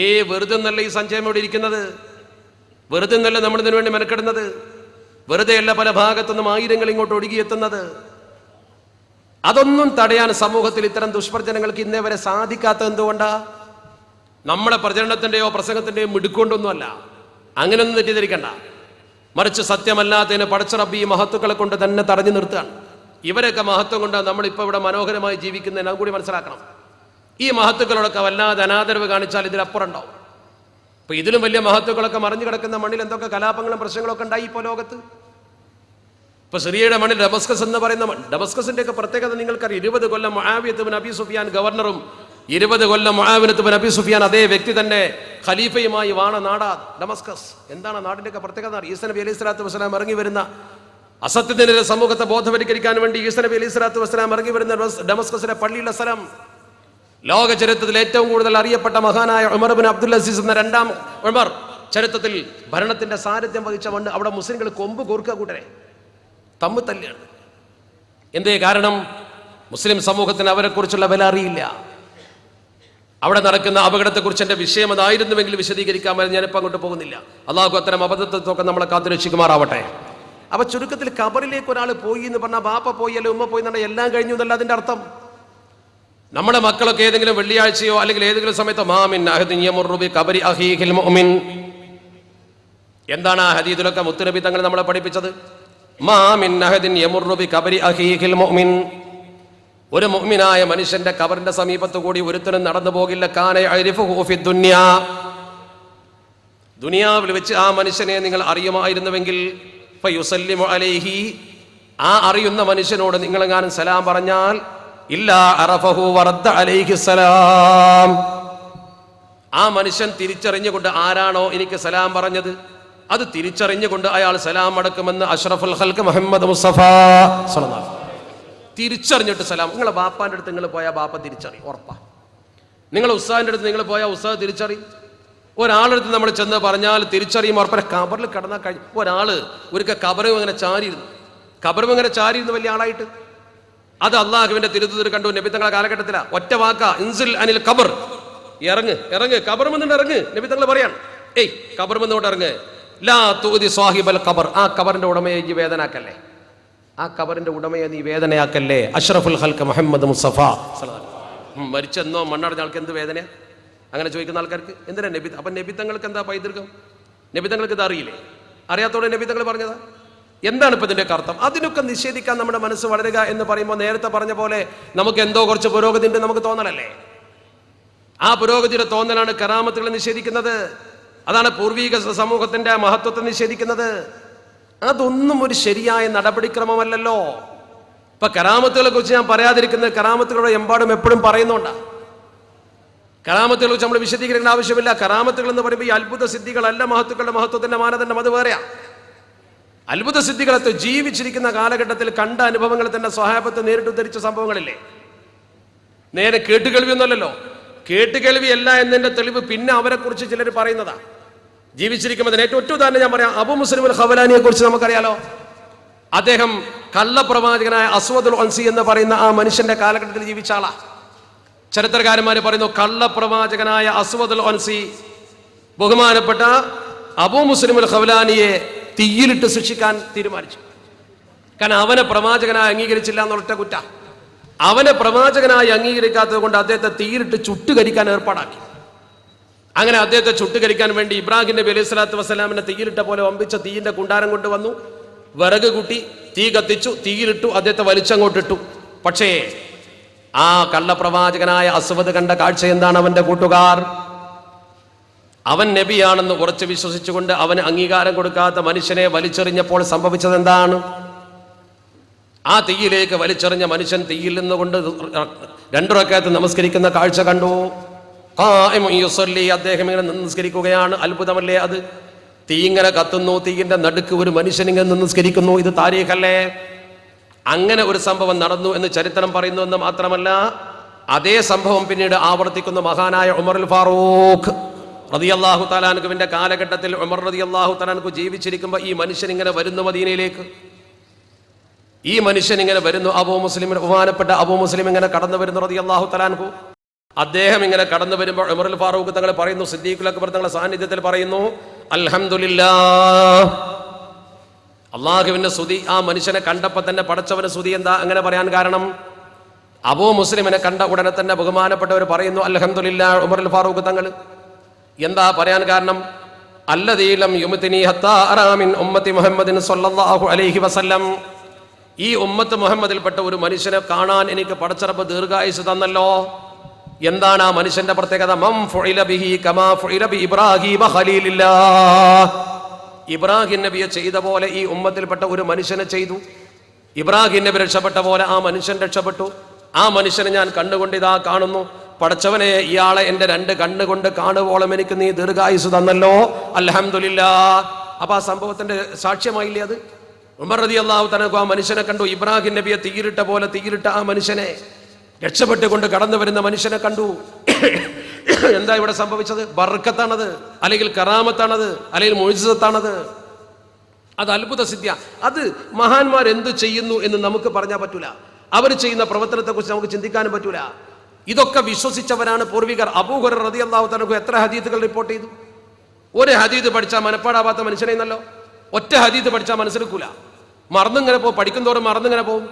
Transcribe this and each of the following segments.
ഏ വെറുതെ നല്ല ഈ സഞ്ചയം ഇവിടെ ഇരിക്കുന്നത്? വെറുതെ നല്ല നമ്മൾ ഇതിനു വേണ്ടി മെനക്കെടുന്നത്? വെറുതെയല്ല പല ഭാഗത്തുനിന്നും ആയിരങ്ങൾ ഇങ്ങോട്ട് ഒഴുകിയെത്തുന്നത്? അതൊന്നും തടയാൻ സമൂഹത്തിൽ ഇത്തരം ദുഷ്പ്രചനങ്ങൾക്ക് ഇന്നേ വരെ സാധിക്കാത്ത എന്തുകൊണ്ടാ? നമ്മളെ പ്രചരണത്തിന്റെയോ പ്രസംഗത്തിന്റെയോ മിടുക്കൊണ്ടൊന്നുമല്ല. അങ്ങനെയൊന്നും തെറ്റിദ്ധരിക്കണ്ട. മറിച്ച് സത്യമല്ലാത്തതിന് പടച്ചറബി മഹത്തുക്കളെ കൊണ്ട് തന്നെ തടഞ്ഞു നിർത്തുകയാണ്. ഇവരൊക്കെ മഹത്വം കൊണ്ട് നമ്മളിപ്പോൾ ഇവിടെ മനോഹരമായി ജീവിക്കുന്നതിനും കൂടി മനസ്സിലാക്കണം. ഈ മഹത്തുക്കളോടൊക്കെ വല്ലാതെ അനാദരവ് കാണിച്ചാൽ ഇതിലപ്പുറം ഉണ്ടാവും അപ്പൊ ഇതിലും വലിയ മഹത്തുക്കളൊക്കെ മറിഞ്ഞു കിടക്കുന്ന മണ്ണിൽ എന്തൊക്കെ കലാപങ്ങളും പ്രശ്നങ്ങളൊക്കെ ഉണ്ടായി ഇപ്പോൾ ലോകത്ത്? ഇപ്പൊ സിറിയയുടെ മണ്ണിൽ ഡമസ്കസ് എന്ന് പറയുന്ന മണ്ണ് ഡമസ്കസിന്റെ ഒക്കെ പ്രത്യേകത നിങ്ങൾക്കറിയാം. ഇരുപത് കൊല്ലം മൊഹാവിയത്ത് ബിൻ അബി സുഫിയാൻ ഗവർണറും ഇരുപത് കൊല്ലം മൊഹാവിനത്ത് ബിൻ അബി സുഫിയാൻ അതേ വ്യക്തി തന്നെ ഖലീഫയുമായി വാണ നാടാ ഡമസ്കസ്. എന്താണ് നാടിന്റെ ഒക്കെ പ്രത്യേകത ഈസ നബി അലൈഹി സ്വലാത്തു വസ്സലാം ഇറങ്ങി വരുന്ന അസത്യത്തിനെതിരെ സമൂഹത്തെ ബോധവൽക്കരിക്കാൻ വേണ്ടി ഈസ നബി അലൈഹി സ്വലാത്തു വസ്സലാം ഇറങ്ങി വരുന്ന ഡമസ്- ഡമസ്കസിലെ പള്ളിയുള്ള സ്ഥലം ലോക ചരിത്രത്തിൽ ഏറ്റവും കൂടുതൽ അറിയപ്പെട്ട മഹാനായ ഉമർ ബിൻ അബ്ദുൽ അസീസ് എന്ന രണ്ടാം ഉമർ ചരിത്രത്തിൽ ഭരണത്തിന്റെ സാന്നിധ്യം വഹിച്ച മണ്ണ് അവിടെ മുസ്ലിങ്ങൾ കൊമ്പ് കോർക്കുക കൂട്ടരെ. തമ്മു തല്ലിയാണ്. എന്തേ കാരണം? മുസ്ലിം സമൂഹത്തിന് അവരെ കുറിച്ചുള്ള വില അറിയില്ല. അവിടെ നടക്കുന്ന അപകടത്തെക്കുറിച്ച് എന്റെ വിഷയം അതായിരുന്നുവെങ്കിൽ വിശദീകരിക്കാമെന്ന് ഞാനിപ്പോൾ അങ്ങോട്ട് പോകുന്നില്ല. അള്ളാഹു അത്തരം അബദ്ധത്തൊക്കെ നമ്മളെ കാത്തുരക്ഷിക്കുമാറാവട്ടെ. അപ്പൊ ചുരുക്കത്തിൽ കബറിലേക്ക് ഒരാൾ പോയി എന്ന് പറഞ്ഞാൽ ബാപ്പ പോയി അല്ലെ ഉമ്മ പോയി എന്നാണ് എല്ലാം കഴിഞ്ഞു എന്നല്ല അതിന്റെ അർത്ഥം. നമ്മുടെ മക്കളൊക്കെ ഏതെങ്കിലും വെള്ളിയാഴ്ചയോ അല്ലെങ്കിൽ ഏതെങ്കിലും സമയത്തോ മാമിൻ അഹദിൻ യമുറുബി കബരി അഹീഹിൽ മുഅ്മിൻ. എന്താണ് ആ ഹദീദിലൊക്കെ മുത്തുനബി തങ്ങൾ നമ്മളെ പഠിപ്പിച്ചത്? മാമിൻ അഹദിൻ യമുറുബി കബരി അഹീഹിൽ മുഅ്മിൻ. ഒരു മുഹ്മിനായ മനുഷ്യന്റെ കബറിന്റെ സമീപത്ത് കൂടി ഒരുത്തനും നടന്നു പോകില്ല. കാനെ ദുനിയാ. ദുനിയാവിൽ വെച്ച് ആ മനുഷ്യനെ നിങ്ങൾ അറിയുമായിരുന്നുവെങ്കിൽ അലൈഹി. ആ അറിയുന്ന മനുഷ്യനോട് നിങ്ങളെങ്ങാനും സലാം പറഞ്ഞാൽ ആ മനുഷ്യൻ തിരിച്ചറിഞ്ഞുകൊണ്ട് ആരാണോ എനിക്ക് സലാം പറഞ്ഞത്? അത് തിരിച്ചറിഞ്ഞുകൊണ്ട് അയാൾ സലാം അടക്കുമെന്ന് അഷ്റഫുൽ ഹൽക്ക് മുഹമ്മദ് മുസ്തഫ തിരിച്ചറിഞ്ഞിട്ട് സലാം. നിങ്ങളെ ബാപ്പാന്റെ അടുത്ത് നിങ്ങൾ പോയാൽ ബാപ്പ തിരിച്ചറി ഉറപ്പാ. നിങ്ങൾ ഉസ്താദിന്റെ അടുത്ത് നിങ്ങൾ പോയാൽ ഉസ്താദ് തിരിച്ചറി ഒരാളെടുത്ത് നമ്മൾ ചെന്ന് പറഞ്ഞാൽ തിരിച്ചറിയും ഉറപ്പനെ കബറിൽ കിടന്നാൽ കഴിഞ്ഞു. ഒരാൾ ഒരിക്കൽ കബറും ഇങ്ങനെ ചാരിയിരുന്നു. കബറും ഇങ്ങനെ ചാരിയിരുന്നു വലിയ ആളായിട്ട്. അത് അള്ളാഹുവിന്റെ തിരുത്തുതിർ കണ്ടു. നബിത്തങ്ങളെ കാലഘട്ടത്തിലാ. ഒറ്റ വാക്ക. ഇൻസിൽ അനിൽ കബർ ഇറങ്ങ് ഇറങ്ങ്. കബർ വന്നിട്ട് ഇറങ്ങ്. നബിത്തങ്ങൾ പറയാൻ ഏയ് കബർ വന്നോട്ട് ഇറങ്ങ്. ലാ തൂതി സാഹിബൽ കബർ ആ കബറിന്റെ ഉടമയെ ഈ വേദനാക്കല്ലേ? ആ കബറിന്റെ ഉടമയെ നീ വേദനയാക്കല്ലേ? അഷ്റഫുൽ ഹൽക്ക് മുഹമ്മദ്. ഉം, മരിച്ചെന്നോ മണ്ണടഞ്ഞ ആൾക്ക് എന്ത് വേദന അങ്ങനെ ചോദിക്കുന്ന ആൾക്കാർക്ക് എന്തിനാ നബി അപ്പൊ നബിത്തങ്ങൾക്ക് എന്താ പൈതൃകം? നബിത്തങ്ങൾക്ക് ഇത് അറിയില്ലേ? അറിയാത്തോടെ നബിത്തങ്ങൾ പറഞ്ഞതാ? എന്താണ് ഇപ്പൊ ഇതിന്റെ അർത്ഥം? അതിനൊക്കെ നിഷേധിക്കാൻ നമ്മുടെ മനസ്സ് വളരുക എന്ന് പറയുമ്പോൾ നേരത്തെ പറഞ്ഞ പോലെ നമുക്ക് എന്തോ കുറച്ച് പുരോഗതി ഉണ്ട് നമുക്ക് തോന്നലല്ലേ ആ പുരോഗതിയുടെ തോന്നലാണ് കറാമത്തുകളെ നിഷേധിക്കുന്നത്. അതാണ് പൂർവീക സമൂഹത്തിന്റെ മഹത്വത്തെ നിഷേധിക്കുന്നത്. അതൊന്നും ഒരു ശരിയായ നടപടിക്രമമല്ലല്ലോ. ഇപ്പൊ കറാമത്തുകളെ കുറിച്ച് ഞാൻ പറയാതിരിക്കുന്നത് കറാമത്തുകളുടെ എമ്പാടും എപ്പോഴും പറയുന്നുണ്ടാ. കറാമത്തുകളെ കുറിച്ച് നമ്മൾ വിശദീകരിക്കേണ്ട ആവശ്യമില്ല. കറാമത്തുകൾ എന്ന് പറയുമ്പോൾ ഈ അത്ഭുത സിദ്ധികളല്ല മഹത്തുക്കളുടെ മഹത്വത്തിന്റെ മാനദണ്ഡം. അത് വേറെയാ. അത്ഭുത സിദ്ധികളത്തെ ജീവിച്ചിരിക്കുന്ന കാലഘട്ടത്തിൽ കണ്ട അനുഭവങ്ങൾ തന്നെ സ്വഹാബത്ത് നേരിട്ട് ഉദ്ധരിച്ച സംഭവങ്ങളില്ലേ? നേരെ കേട്ടുകേൾവി ഒന്നല്ലല്ലോ കേട്ടുകേൾവി അല്ല എന്നതിന്റെ തെളിവ് പിന്നെ അവരെ കുറിച്ച് ചിലർ പറയുന്നതാ. ജീവിച്ചിരിക്കുമ്പോൾ തന്നെ ഏറ്റവും ഒറ്റ ഉദാഹരണം ഞാൻ പറയാം അബു മുസ്ലിം ഹവലാനിയെ കുറിച്ച് നമുക്കറിയാലോ. അദ്ദേഹം കള്ളപ്രവാചകനായ അസ്വദുൽ അൻസി എന്ന് പറയുന്ന ആ മനുഷ്യന്റെ കാലഘട്ടത്തിൽ ജീവിച്ച ആളാ. ചരിത്രകാരന്മാർ പറയുന്നു കള്ളപ്രവാചകനായ അസ്വദുൽ അൻസി ബഹുമാനപ്പെട്ട അബു മുസ്ലിമുൽ ഖവലാനിയെ തീയിലിട്ട് ശിക്ഷിക്കാൻ തീരുമാനിച്ചു. കാരണം അവനെ പ്രവാചകനായി അംഗീകരിച്ചില്ല എന്നുള്ള കുറ്റ. അവനെ പ്രവാചകനായി അംഗീകരിക്കാത്തത് കൊണ്ട് അദ്ദേഹത്തെ തീയിലിട്ട് ചുട്ടുകരിക്കാൻ ഏർപ്പാടാക്കി. അങ്ങനെ അദ്ദേഹത്തെ ചുട്ടുകരിക്കാൻ വേണ്ടി ഇബ്രാഹിം നബി അലൈഹി സ്വലാത്തു വസ്സലാമിനെ തീയിലിട്ട പോലെ വമ്പിച്ച തീയിന്റെ കുണ്ടാരം കൊണ്ടുവന്നു. വിറക് കൂട്ടി തീ കത്തിച്ചു തീയിലിട്ടു അദ്ദേഹത്തെ വലിച്ചങ്ങോട്ടിട്ടു. പക്ഷേ ആ കള്ളപ്രവാചകനായ അസ്വദ് കണ്ട കാഴ്ച എന്താണ് അവന്റെ കൂട്ടുകാർ? അവൻ നബിയാണെന്ന് ഉറച്ചു വിശ്വസിച്ചുകൊണ്ട് അവന് അംഗീകാരം കൊടുക്കാത്ത മനുഷ്യനെ വലിച്ചെറിഞ്ഞപ്പോൾ സംഭവിച്ചത് എന്താണ് ആ തീയിലേക്ക് വലിച്ചെറിഞ്ഞ മനുഷ്യൻ തീയിൽ നിന്നുകൊണ്ട് രണ്ടുറക്കകത്ത് നമസ്കരിക്കുന്ന കാഴ്ച കണ്ടു. യുസല്ലി അദ്ദേഹം ഇങ്ങനെ നമസ്കരിക്കുകയാണ്. അത്ഭുതമല്ലേ അത്? തീ ഇങ്ങനെ കത്തുന്നു തീയിന്റെ നടുക്ക് ഒരു മനുഷ്യൻ ഇങ്ങനെ നമസ്കരിക്കുന്നു. ഇത് താരീഖല്ലേ? അങ്ങനെ ഒരു സംഭവം നടന്നു എന്ന് ചരിത്രം പറയുന്നു എന്ന് മാത്രമല്ല അതേ സംഭവം പിന്നീട് ആവർത്തിക്കുന്ന മഹാനായ ഉമറുൽ ഫാറൂഖ്. റതിയല്ലാഹു തലാൻകുവിന്റെ കാലഘട്ടത്തിൽ ഉമർ റതിയല്ലാഹു തലാൻകു ജീവിച്ചിരിക്കുമ്പോൾ ഈ മനുഷ്യൻ ഇങ്ങനെ വരുന്നു മദീനയിലേക്ക്. ഈ മനുഷ്യൻ ഇങ്ങനെ വരുന്നു അബൂ മുസ്ലിം ബഹുമാനപ്പെട്ട അബൂ മുസ്ലിം ഇങ്ങനെ കടന്നു വരുന്നു റതി അള്ളാഹു തലാൻഹു അദ്ദേഹം ഇങ്ങനെ കടന്നു വരുമ്പോൾ ഉമറുൽ ഫാറൂഖ് തങ്ങൾ പറയുന്നു സിദ്ദീഖുൽ അക്ബർ തങ്ങളുടെ സാന്നിധ്യത്തിൽ പറയുന്നു അൽഹംദുലില്ലാ അള്ളാഹുവിന്റെ സ്തുതി ആ മനുഷ്യനെ കണ്ടപ്പോൾ തന്നെ പടച്ചവന് സ്തുതി എന്താ അങ്ങനെ പറയാൻ കാരണം? അബൂ മുസ്ലിമിനെ കണ്ട ഉടനെ തന്നെ ബഹുമാനപ്പെട്ടവർ പറയുന്നു അൽഹംദുലില്ല ഉമറുൽ ഫാറൂഖ് തങ്ങൾ എന്താ പറയാൻ കാരണം? അല്ലതീലം ഹത്താ അറാമിൻ ഉമ്മത്തി മുഹമ്മദിൻ സല്ലല്ലാഹു അലൈഹി വസല്ലം. ഈ ഉമ്മത്ത് മുഹമ്മദിൽപ്പെട്ട ഒരു മനുഷ്യനെ കാണാൻ എനിക്ക് പടച്ചറപ്പ് ദീർഘായുസ് തന്നല്ലോ. എന്താണ് ആ മനുഷ്യന്റെ പ്രത്യേകത? മം ബിഹി കമാ ബി ഇബ്രാഹീമ ഖലീലില്ലാഹ്. ഇബ്രാഹിം നബിയെ ചെയ്ത പോലെ ഈ ഉമ്മത്തിൽപ്പെട്ട ഒരു മനുഷ്യനെ ചെയ്തു. ഇബ്രാഹിം നബി രക്ഷപ്പെട്ട പോലെ ആ മനുഷ്യൻ രക്ഷപ്പെട്ടു. ആ മനുഷ്യനെ ഞാൻ കണ്ടുകൊണ്ട് ഇതാ കാണുന്നു. പടച്ചവനെ ഇയാളെ എന്റെ രണ്ട് കണ്ണുകൊണ്ട് കാണുവോളം എനിക്ക് നീ ദീർഘായുസ് തന്നല്ലോ. അൽഹംദുലില്ലാ. അപ്പൊ ആ സംഭവത്തിന്റെ സാക്ഷ്യമായില്ലേ അത്? ഉമർ റതി അള്ളാഹു തനക്ക് ആ മനുഷ്യനെ കണ്ടു. ഇബ്രാഹിം നബിയെ തീയിലിട്ട പോലെ തീയിലിട്ട ആ മനുഷ്യനെ രക്ഷപ്പെട്ടുകൊണ്ട് കടന്നു വരുന്ന മനുഷ്യനെ കണ്ടു. എന്താ ഇവിടെ സംഭവിച്ചത്? ബർക്കത്താണത് അല്ലെങ്കിൽ കറാമത്താണത് അല്ലെങ്കിൽ മൊഴിസത്താണത് അത് അത്ഭുത സിദ്ധ്യ. അത് മഹാന്മാർ എന്ത് ചെയ്യുന്നു എന്ന് നമുക്ക് പറഞ്ഞാൽ പറ്റൂല. അവർ ചെയ്യുന്ന പ്രവർത്തനത്തെ കുറിച്ച് നമുക്ക് ചിന്തിക്കാനും പറ്റൂല. ഇതൊക്കെ വിശ്വസിച്ചവരാണ് പൂർവികർ. അബൂഹുർ റതി അള്ളാഹു തനക്ക് എത്ര ഹദീത്തുകൾ റിപ്പോർട്ട് ചെയ്തു? ഒരു ഹദീദ് പഠിച്ചാൽ മനപ്പാടാവാത്ത മനുഷ്യനെന്നല്ലോ. ഒറ്റ ഹദീദ് പഠിച്ചാൽ മനസ്സിലാക്കൂല. മറന്നിങ്ങനെ പോകും പഠിക്കുന്തോറും മറന്നിങ്ങനെ പോകും.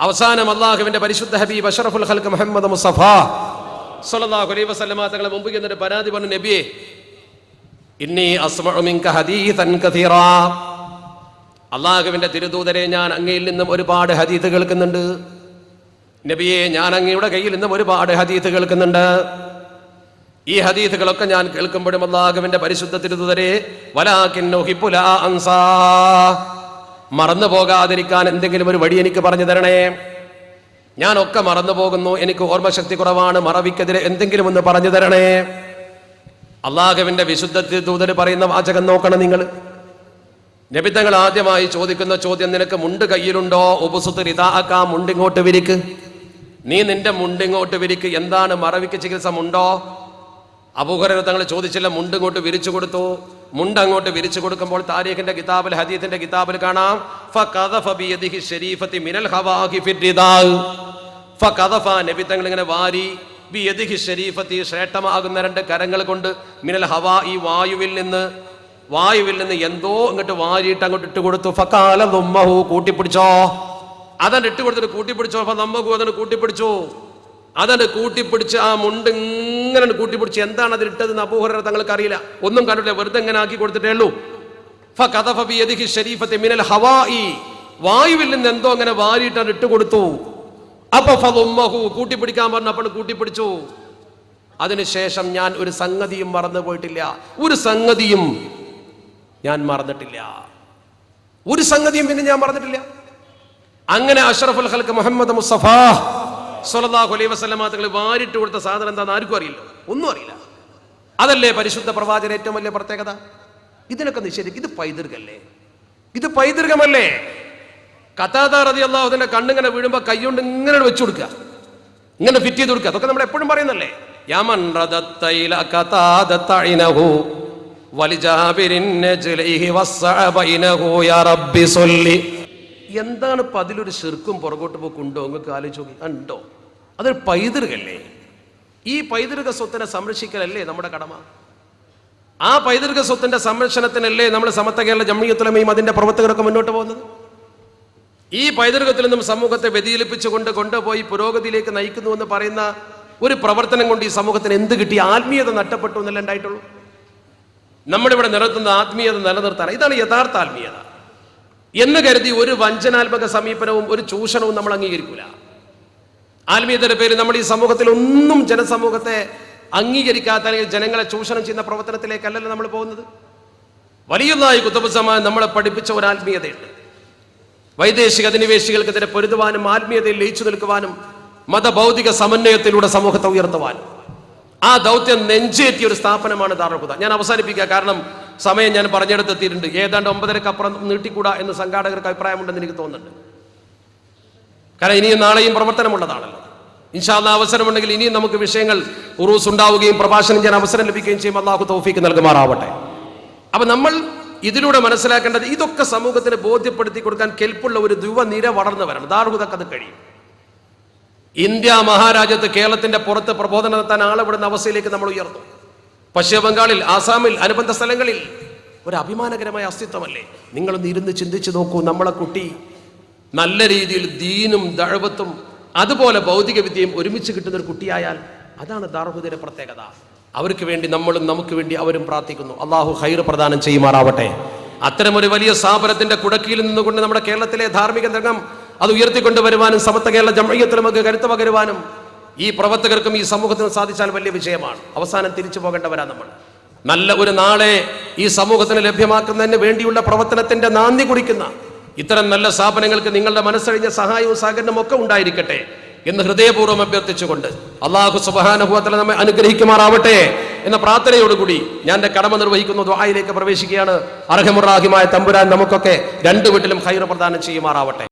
അവസാനം അള്ളാഹുവിന്റെ പരിശുദ്ധ ഹബീബ് അഷറഫുൽ ഖൽക്ക് മുഹമ്മദ് മുസഫ തങ്ങളെ മുമ്പ് എന്നിട്ട് പരാതി പറഞ്ഞു നബിയെ ഇന്നി അള്ളാഹുവിന്റെ തിരുദൂതരെ ഞാൻ അങ്ങയിൽ നിന്നും ഒരുപാട് ഹദീത്ത് കേൾക്കുന്നുണ്ട്. നബിയെ ഞാൻ അങ്ങയുടെ കയ്യിൽ നിന്നും ഒരുപാട് ഹദീത്ത് കേൾക്കുന്നുണ്ട്. ഈ ഹദീത്തുകളൊക്കെ ഞാൻ കേൾക്കുമ്പോഴും അള്ളാഹുവിന്റെ പരിശുദ്ധ തിരുതുതരെ മറന്നു പോകാതിരിക്കാൻ എന്തെങ്കിലും ഒരു വഴി എനിക്ക് പറഞ്ഞു തരണേ. ഞാനൊക്കെ മറന്നു പോകുന്നു. എനിക്ക് ഓർമ്മശക്തി കുറവാണ്. മറവിക്കെതിരെ എന്തെങ്കിലും ഒന്ന് പറഞ്ഞു തരണേ. അള്ളാഹുവിന്റെ വിശുദ്ധ ദൂതർ പറയുന്ന വാചകം നോക്കണം നിങ്ങൾ. നബിത്തങ്ങൾ ആദ്യമായി ചോദിക്കുന്ന ചോദ്യം നിനക്ക് മുണ്ട് കയ്യിലുണ്ടോ? ഉപസുത്ത് റിതാക്ക മുണ്ടിങ്ങോട്ട് വിരിക്ക്. നീ നിന്റെ മുണ്ടിങ്ങോട്ട് വിരിക്ക്. എന്താണ് മറവിക്ക് ചികിത്സ മുണ്ടോ അബൂഹര തങ്ങൾ ചോദിച്ചില്ല മുണ്ടിങ്ങോട്ട് വിരിച്ചു കൊടുത്തു. മുണ്ട് അങ്ങോട്ട് വിരിച്ചു കൊടുക്കുമ്പോൾ താരീഖിന്റെ കിതാബിൽ ഹദീത്തിന്റെ കിതാബിൽ കാണാം. നബി തങ്ങൾ ഇങ്ങനെ വാരി ശരീഫത്തി ശ്രേഷ്ഠമാകുന്ന രണ്ട് കരങ്ങൾ കൊണ്ട് മിനൽ ഹവാ ഈ വായുവിൽ നിന്ന് വായുവിൽ നിന്ന് എന്തോ ഇങ്ങോട്ട് വാരിയിട്ട് അങ്ങോട്ട് ഇട്ട് കൊടുത്തു. കൂട്ടിപ്പിടിച്ചോ. അതണ്ട് ഇട്ട് കൊടുത്തിട്ട് കൂട്ടിപ്പിടിച്ചോ? അപ്പൊ നമ്മഹു അതണ്ട് കൂട്ടിപ്പിടിച്ചോ? അതണ്ട് കൂട്ടിപ്പിടിച്ച് ആ മുണ്ട് ഇങ്ങനെ കൂട്ടിപ്പിടിച്ച് എന്താണ് അതിൽ ഇട്ടത് അബൂഹര തങ്ങൾക്ക് അറിയില്ല ഒന്നും കണ്ടില്ല വെറുതെ ഇങ്ങനെ ആക്കി കൊടുത്തിട്ടേ ഉള്ളൂ. ഫഖദഫ ബിയദിഹി ശരീഫത്തി മിനൽ വായുവിൽ നിന്ന് എന്തോ അങ്ങനെ വാരിയിട്ട് അത് ഇട്ട് കൊടുത്തു. അപ്പൊ കൂട്ടിപ്പിടിക്കാൻ കൂട്ടിപ്പിടിക്കാൻ പറഞ്ഞപ്പോൾ കൂട്ടിപ്പിടിച്ചു. അതിനുശേഷം ഞാൻ ഒരു സംഗതിയും മറന്നു പോയിട്ടില്ല. ഒരു സംഗതിയും ഞാൻ മറന്നിട്ടില്ല. ഒരു സംഗതിയും പിന്നെ ഞാൻ മറന്നിട്ടില്ല. അങ്ങനെ അഷറഫുൽ ഹൽക്ക് മുഹമ്മദ് മുസ്തഫ സല്ലല്ലാഹു അലൈഹി വസല്ലമ തങ്ങൾ വാരിട്ട് കൊടുത്ത സാധനം എന്താണെന്ന് ആർക്കും അറിയില്ല. ഒന്നും അറിയില്ല. അതല്ലേ പരിശുദ്ധ പ്രവാചകൻ ഏറ്റവും വലിയ പ്രത്യേകത? ഇതിനൊക്കെ നിഷേധിക്കും ഇത് പൈതൃകല്ലേ? ഇത് പൈതൃകമല്ലേ? കത്താത റതി അള്ളാഹുദിന്റെ കണ്ണിങ്ങനെ വീഴുമ്പോ കൈകൊണ്ട് ഇങ്ങനെ വെച്ചു കൊടുക്കുക. ഇങ്ങനെ ഫിറ്റ് ചെയ്ത് കൊടുക്കുക. അതൊക്കെ നമ്മൾ എപ്പോഴും പറയുന്നല്ലേ യമൻ യാ റബ്ബി എന്താണ് ഇപ്പം അതിലൊരു ശിർക്കും പുറകോട്ട് പോക്കുണ്ടോ നിങ്ങൾക്ക് ആലോചിച്ച് നോക്കി. ഉണ്ടോ അതൊരു പൈതൃകല്ലേ? ഈ പൈതൃക സ്വത്തിനെ സംരക്ഷിക്കലല്ലേ നമ്മുടെ കടമ? ആ പൈതൃക സ്വത്തിന്റെ സംരക്ഷണത്തിനല്ലേ നമ്മൾ സമത്വ കേരള ജമ്മിയത്തുലമയും അതിന്റെ പ്രവർത്തകരൊക്കെ മുന്നോട്ട് പോകുന്നത്? ഈ പൈതൃകത്തിൽ നിന്നും സമൂഹത്തെ വ്യതിചലിപ്പിച്ചുകൊണ്ട് കൊണ്ടുപോയി പുരോഗതിയിലേക്ക് നയിക്കുന്നു എന്ന് പറയുന്ന ഒരു പ്രവർത്തനം കൊണ്ട് ഈ സമൂഹത്തിന് എന്ത് കിട്ടി? ആത്മീയത നഷ്ടപ്പെട്ടു എന്നല്ല ഉണ്ടായിട്ടുള്ളൂ. നമ്മളിവിടെ നിലനിർത്തുന്ന ആത്മീയത നിലനിർത്താൻ. ഇതാണ് യഥാർത്ഥ ആത്മീയത. എന്ന് കരുതി ഒരു വഞ്ചനാത്മക സമീപനവും ഒരു ചൂഷണവും നമ്മൾ അംഗീകരിക്കൂല. ആത്മീയതയുടെ പേര് നമ്മൾ ഈ സമൂഹത്തിൽ ഒന്നും ജനസമൂഹത്തെ അംഗീകരിക്കാത്ത അല്ലെങ്കിൽ ജനങ്ങളെ ചൂഷണം ചെയ്യുന്ന പ്രവർത്തനത്തിലേക്കല്ലല്ലോ നമ്മൾ പോകുന്നത്. വലിയതായി കുത്തബുസമാൻ നമ്മളെ പഠിപ്പിച്ച ഒരു ആത്മീയതയുണ്ട്. വൈദേശിക അധിനിവേശികൾക്കെതിരെ പൊരുതുവാനും ആത്മീയതയിൽ ലയിച്ചു നിൽക്കുവാനും മതഭൗതിക സമന്വയത്തിലൂടെ സമൂഹത്തെ ഉയർത്തുവാനും. ആ ദൗത്യം നെഞ്ചേറ്റിയ ഒരു സ്ഥാപനമാണ് ദാറുഹുദ ഞാൻ അവസാനിപ്പിക്കുക. കാരണം സമയം ഞാൻ പറഞ്ഞെടുത്തെത്തിയിട്ടുണ്ട്. ഏതാണ്ട് ഒമ്പതരക്ക് അപ്പുറം നീട്ടിക്കൂടാ എന്ന് സംഘാടകർക്ക് അഭിപ്രായമുണ്ടെന്ന് എനിക്ക് തോന്നുന്നുണ്ട്. കാരണം ഇനിയും നാളെയും പ്രവർത്തനമുള്ളതാണല്ലോ. ഇൻഷാല്ല അവസരമുണ്ടെങ്കിൽ ഇനിയും നമുക്ക് വിഷയങ്ങൾ ഉറൂസ് ഉണ്ടാവുകയും പ്രഭാഷണം ചെയ്യാൻ അവസരം ലഭിക്കുകയും ചെയ്യും. അള്ളാഹു തൗഫീക്ക് നൽകുമാറാവട്ടെ. അപ്പൊ നമ്മൾ ഇതിലൂടെ മനസ്സിലാക്കേണ്ടത് ഇതൊക്കെ സമൂഹത്തിന് ബോധ്യപ്പെടുത്തി കൊടുക്കാൻ കെൽപ്പുള്ള ഒരു യുവനിര വളർന്നു വരണം. അത് കഴിയും. ഇന്ത്യ മഹാരാജ്യത്ത് കേരളത്തിന്റെ പുറത്ത് പ്രബോധനം നടത്താൻ ആളെ വിടുന്ന അവസ്ഥയിലേക്ക് നമ്മൾ ഉയർന്നു. പശ്ചിമ ബംഗാളിൽ ആസാമിൽ അനുബന്ധ സ്ഥലങ്ങളിൽ ഒരു അഭിമാനകരമായ അസ്തിത്വമല്ലേ? നിങ്ങളൊന്ന് ഇരുന്ന് ചിന്തിച്ചു നോക്കൂ നമ്മളെ കുട്ടി നല്ല രീതിയിൽ ദീനും ദഴവത്തും അതുപോലെ ഭൗതിക വിദ്യയും ഒരുമിച്ച് കിട്ടുന്ന ഒരു കുട്ടിയായാൽ അതാണ് ദാർഹുദിന്റെ പ്രത്യേകത. അവർക്ക് വേണ്ടി നമ്മളും നമുക്ക് വേണ്ടി അവരും പ്രാർത്ഥിക്കുന്നു. അള്ളാഹു ഹൈർ പ്രദാനം ചെയ്യുമാറാവട്ടെ. അത്തരമൊരു വലിയ സ്ഥാപനത്തിന്റെ കുടക്കിയിൽ നിന്നുകൊണ്ട് നമ്മുടെ കേരളത്തിലെ ധാർമ്മിക രംഗം അത് ഉയർത്തിക്കൊണ്ടുവരുവാനും സമത്വ കേരള ജമയത്തിന് നമുക്ക് കരുത്ത് പകരുവാനും ഈ പ്രവർത്തകർക്കും ഈ സമൂഹത്തിനും സാധിച്ചാൽ വലിയ വിജയമാണ്. അവസാനം തിരിച്ചു പോകേണ്ടവരാ നമ്മൾ. നല്ല ഒരു നാളെ ഈ സമൂഹത്തിന് ലഭ്യമാക്കുന്നതിന് വേണ്ടിയുള്ള പ്രവർത്തനത്തിന്റെ നാന്ദി കുറിക്കുന്ന ഇത്തരം നല്ല സ്ഥാപനങ്ങൾക്ക് നിങ്ങളുടെ മനസ്സഴിഞ്ഞ സഹായവും സഹകരണവും ഒക്കെ ഉണ്ടായിരിക്കട്ടെ എന്ന് ഹൃദയപൂർവം അഭ്യർത്ഥിച്ചുകൊണ്ട് അള്ളാഹു സുബാനുഭവത്തിൽ നമ്മെ അനുഗ്രഹിക്കുമാറാവട്ടെ എന്ന പ്രാർത്ഥനയോടുകൂടി ഞാൻ എന്റെ കടമ നിർവഹിക്കുന്ന ദ്വായിലേക്ക് പ്രവേശിക്കുകയാണ്. അർഹമുറാഹിമായ തമ്പുരാൻ നമുക്കൊക്കെ രണ്ടു വീട്ടിലും ഹൈർ പ്രദാനം ചെയ്യുമാറാവട്ടെ.